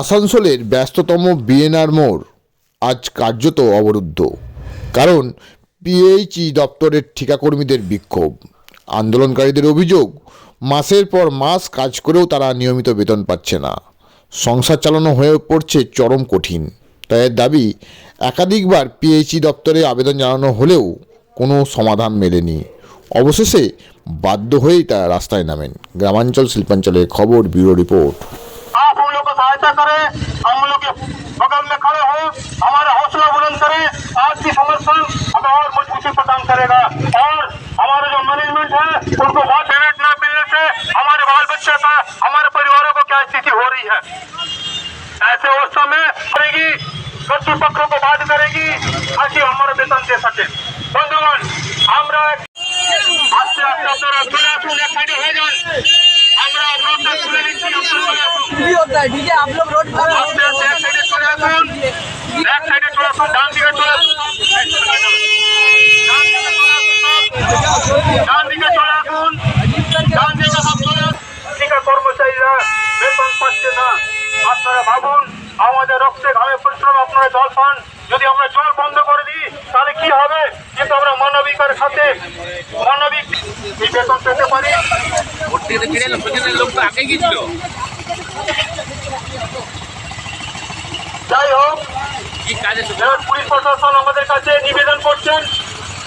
আসানসোলের ব্যস্ততম বিএনআর মোড় আজ কার্যত অবরুদ্ধ। কারণ পিএইচই দপ্তরের ঠিকাকর্মীদের বিক্ষোভ। আন্দোলনকারীদের অভিযোগ, মাসের পর মাস কাজ করেও তারা নিয়মিত বেতন পাচ্ছে না। সংসার চালানো হয়ে পড়ছে চরম কঠিন। তাই এর দাবি, একাধিকবার পিএইচই দপ্তরে আবেদন জানানো হলেও কোনো সমাধান মেলেনি। অবশেষে বাধ্য হয়েই তারা রাস্তায় নামেন। গ্রামাঞ্চল শিল্পাঞ্চলের খবর, ব্যুরো রিপোর্ট। प्रदान करेगा और हमारा जो मैनेजमेंट है उनको बहुत पेमेंट न मिलने से हमारे बाल बच्चे का हमारे परिवारों को क्या स्थिति हो रही है ऐसे अवस्था में करेगी কর্তৃপক্ষকে को बात करेगी ताकि हमारा वेतन दे सके বন্ধুগণ আমরা আস্তে আস্তে আপনারা চলে আসুন এক সাইডে হয়ে যান আমরা অবরোধটা তুলে নিচ্ছি আপনারা চলে আসুন भी होता है ठीक है आप लोग रोड पर আস্তে আস্তে এক সাইডে চলে আসুন এক সাইডে চলে আসুন ডান দিকে চলে হবে কিন্তু আমরা মানবিকের সাথে মানবিক এই বেতন পেতে পারি লোক তো আগে গিয়েছিল। যাই হোক পুলিশ প্রশাসন আমাদের কাছে নিবেদন করছেন।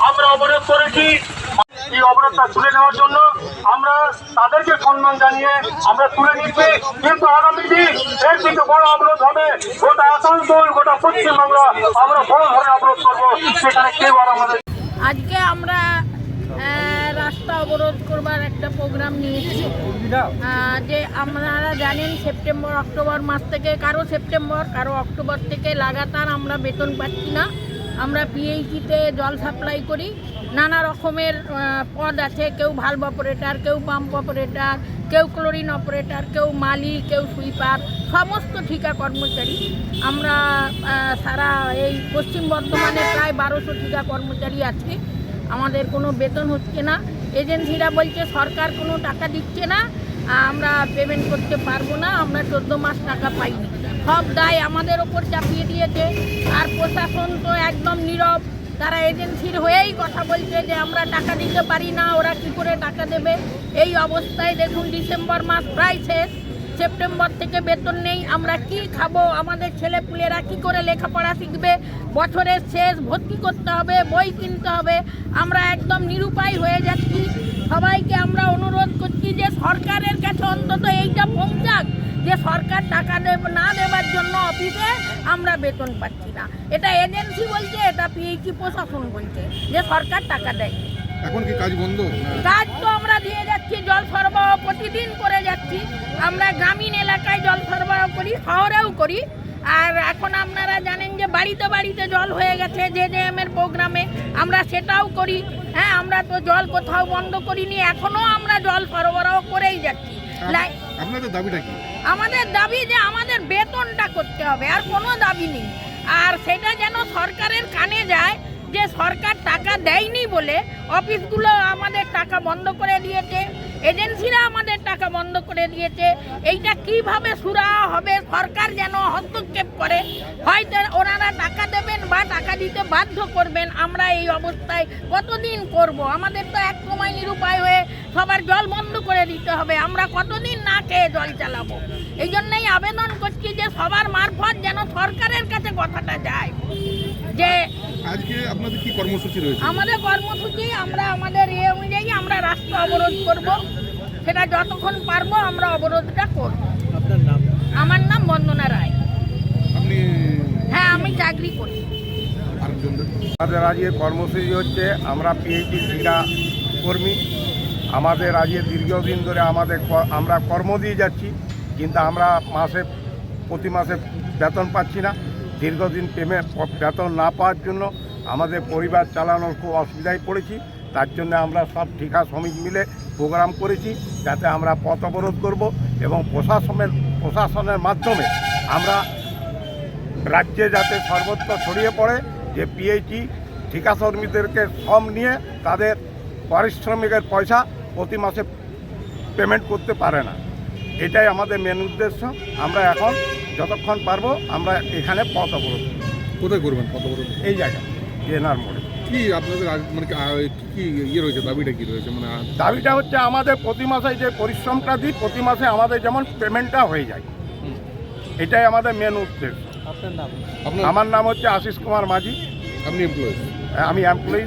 আমরা অবরোধ করেছি। এই অবরোধটা তুলে নেওয়ার জন্য আমরা তাদেরকে সম্মান জানিয়ে আমরা তুলে নিচ্ছি। কিন্তু আগামী দিন এর থেকে বড় অবরোধ হবে গোটা আসানসোল, গোটা পশ্চিমবাংলা। আমরা বড় ধরনের অবরোধ করব, সেখানে কেউ আর আমাদের আজকে আমরা রাস্তা অবরোধ করবার একটা প্রোগ্রাম নিয়েছি। যে আপনারা জানেন, সেপ্টেম্বর, অক্টোবর মাস থেকে, কারও সেপ্টেম্বর, কারও অক্টোবর থেকে লাগাতার আমরা বেতন পাচ্ছি না। আমরা পিএইচিতে জল সাপ্লাই করি। নানা রকমের পদ আছে। কেউ ভাল্ব অপারেটর কেউ পাম্প অপারেটর কেউ ক্লোরিন অপারেটর কেউ মালি, কেউ সুইপার সমস্ত ঠিকা কর্মচারী। আমরা সারা এই পশ্চিম বর্ধমানে প্রায় বারোশো ঠিকা কর্মচারী আছে। আমাদের কোনো বেতন হচ্ছে না। এজেন্সিরা বলছে, সরকার কোনো টাকা দিচ্ছে না। আমরা পেমেন্ট করতে পারব না। আমরা চোদ্দ মাস টাকা পাইনি। সব দায় আমাদের ওপর চাপিয়ে দিয়েছে। আর প্রশাসন তো একদম নীরব। তারা এজেন্সির হয়েই কথা বলছে যে আমরা টাকা দিতে পারি না, ওরা কি করে টাকা দেবে? এই অবস্থায় দেখুন, ডিসেম্বর মাস প্রায় শেষ। সেপ্টেম্বর থেকে বেতন নেই। আমরা কি খাব? আমাদের ছেলেপুলেরা কি করে লেখাপড়া শিখবে? বছরের শেষ, ভর্তি করতে হবে, বই কিনতে হবে। আমরা একদম নিরুপায় হয়ে যাচ্ছি। সবাইকে আমরা অনুরোধ করছি যে সরকারের কাছে অন্তত এইটা পৌঁছাক। যে সরকার টাকা দেব না দেওয়ার জন্য অফিসে আমরা বেতন পাচ্ছি না। এটা এজেন্সি বলছে এটা পিএইচি প্রশাসন বলছে যে সরকার টাকা দেয়। এখন কি কাজ বন্ধ? কাজ তো আমরা দিয়ে যাচ্ছি জল সরবরাহ প্রতিদিন করে যাচ্ছি। আমরা গ্রামীণ এলাকায় জল সরবরাহ করি শহরেও করি। আর এখন আপনারা জানেন যে বাড়িতে বাড়িতে জল হয়ে গেছে জে জে এম এর প্রোগ্রামে। আমরা সেটাও করি। হ্যাঁ আমরা তো জল কোথাও বন্ধ করিনি এখনও আমরা জল সরবরাহ করেই যাচ্ছি। আপনাদের দাবিটা কি? আমাদের দাবি যে আমাদের বেতনটা করতে হবে, আর কোনো দাবি নেই। আর সেটা যেন সরকারের কানে যায় যে সরকার টাকা দেয়নি বলে অফিসগুলো আমাদের টাকা বন্ধ করে দিয়েছে, এজেন্সিরা আমাদের টাকা বন্ধ করে দিয়েছে, এইটা কীভাবে সুরাহা হবে, সরকার যেন হস্তক্ষেপ করে, হয়তো ওনারা টাকা দেবেন বা টাকা দিতে বাধ্য করবেন আমরা এই অবস্থায় কতদিন করব? আমাদের তো এক সময় নিরুপায় হয়ে সবার জল বন্ধ করে দিতে হবে আমরা কতদিন না খেয়ে জল চালাবো? এই জন্যই আবেদন করছি যে সবার মারফত যেন সরকারের কাছে কথাটা যায় যে আজকে আপনাদের কি কর্মসূচি রয়েছে? আমাদের কর্মসূচি আমরা আমাদের এ অনুযায়ী আমরা রাস্তা অবরোধ করব সেটা যতক্ষণ পারব আমরা অবরোধটা করব। আমার নাম বন্দনা রায়। হ্যাঁ আমি চাকরি করি। আরেকজনদের আমাদের আজকে কর্মসূচি হচ্ছে, আমরা পিএইচডি ঠিকা কর্মী। আমাদের আজকে দীর্ঘদিন ধরে আমাদের আমরা কর্ম দিয়ে যাচ্ছি, কিন্তু আমরা মাসে, প্রতি মাসে বেতন পাচ্ছি না। দীর্ঘদিন পেমেন্ট বেতন না পাওয়ার জন্য আমাদের পরিবার চালানোর খুব অসুবিধায় পড়েছি। তার জন্য আমরা সব ঠিকা শ্রমিক মিলে প্রোগ্রাম করেছি, যাতে আমরা পথ অবরোধ করব এবং প্রশাসনের প্রশাসনের মাধ্যমে আমরা রাজ্যে যাতে সর্বত্র ছড়িয়ে পড়ে। যে পিএইচই ঠিকা শ্রমিকদেরকে শ্রম নিয়ে তাদের পারিশ্রমিকের পয়সা প্রতি মাসে পেমেন্ট করতে পারে না। এটাই আমাদের মেন উদ্দেশ্য। আমরা এখন যতক্ষণ পারব আমরা এখানে পথ অবরোধ করব। কোথায় করবেন পথ বড় এই জায়গায় বিএনআর মোড়ে। কি আপনাদের মানে কি, কি ইয়ে রয়েছে দাবিটা কি রয়েছে? মানে দাবিটা হচ্ছে আমাদের প্রতি মাসে যে পরিশ্রমটা দিই প্রতি মাসে আমাদের যেমন পেমেন্টটা হয়ে যায়। এটাই আমাদের মেন উদ্দেশ্য। আমার নাম হচ্ছে আশিস কুমার মাঝি। আপনি এমপ্লয়ি আমি এমপ্লয়ি